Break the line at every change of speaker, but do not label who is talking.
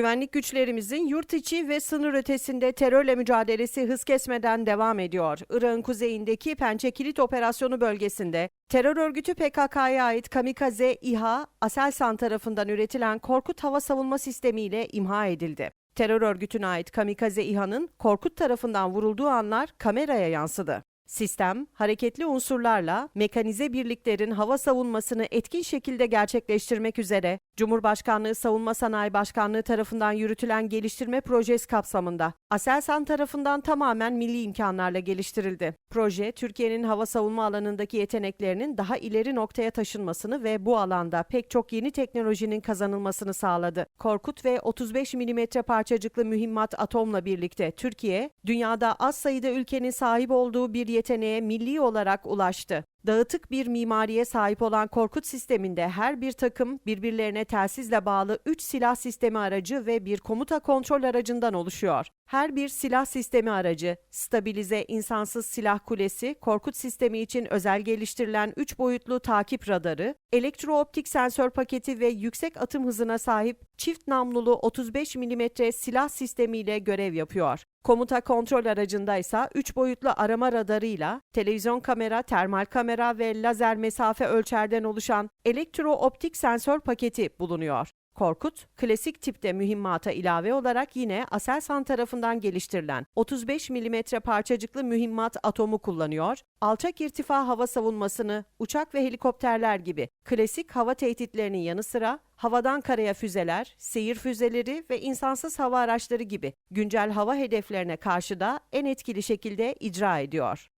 Güvenlik güçlerimizin yurt içi ve sınır ötesinde terörle mücadelesi hız kesmeden devam ediyor. Irak'ın kuzeyindeki Pençe Kilit Operasyonu bölgesinde terör örgütü PKK'ya ait kamikaze İHA, Aselsan tarafından üretilen Korkut hava savunma sistemiyle imha edildi. Terör örgütüne ait kamikaze İHA'nın Korkut tarafından vurulduğu anlar kameraya yansıdı. Sistem, hareketli unsurlarla mekanize birliklerin hava savunmasını etkin şekilde gerçekleştirmek üzere Cumhurbaşkanlığı Savunma Sanayi Başkanlığı tarafından yürütülen geliştirme projesi kapsamında Aselsan tarafından tamamen milli imkanlarla geliştirildi. Proje, Türkiye'nin hava savunma alanındaki yeteneklerinin daha ileri noktaya taşınmasını ve bu alanda pek çok yeni teknolojinin kazanılmasını sağladı. Korkut ve 35 mm parçacıklı mühimmat atomla birlikte Türkiye, dünyada az sayıda ülkenin sahip olduğu bir yeteneğe milli olarak ulaştı. Dağıtık bir mimariye sahip olan Korkut sisteminde her bir takım birbirlerine telsizle bağlı 3 silah sistemi aracı ve bir komuta kontrol aracından oluşuyor. Her bir silah sistemi aracı, stabilize insansız silah kulesi, Korkut sistemi için özel geliştirilen 3 boyutlu takip radarı, elektrooptik sensör paketi ve yüksek atım hızına sahip çift namlulu 35 mm silah sistemiyle görev yapıyor. Komuta kontrol aracında ise 3 boyutlu arama radarıyla televizyon kamera, termal kamera ve lazer mesafe ölçerden oluşan elektrooptik sensör paketi bulunuyor. Korkut, klasik tipte mühimmata ilave olarak yine Aselsan tarafından geliştirilen 35 mm parçacıklı mühimmat atomu kullanıyor, alçak irtifa hava savunmasını uçak ve helikopterler gibi klasik hava tehditlerinin yanı sıra havadan karaya füzeler, seyir füzeleri ve insansız hava araçları gibi güncel hava hedeflerine karşı da en etkili şekilde icra ediyor.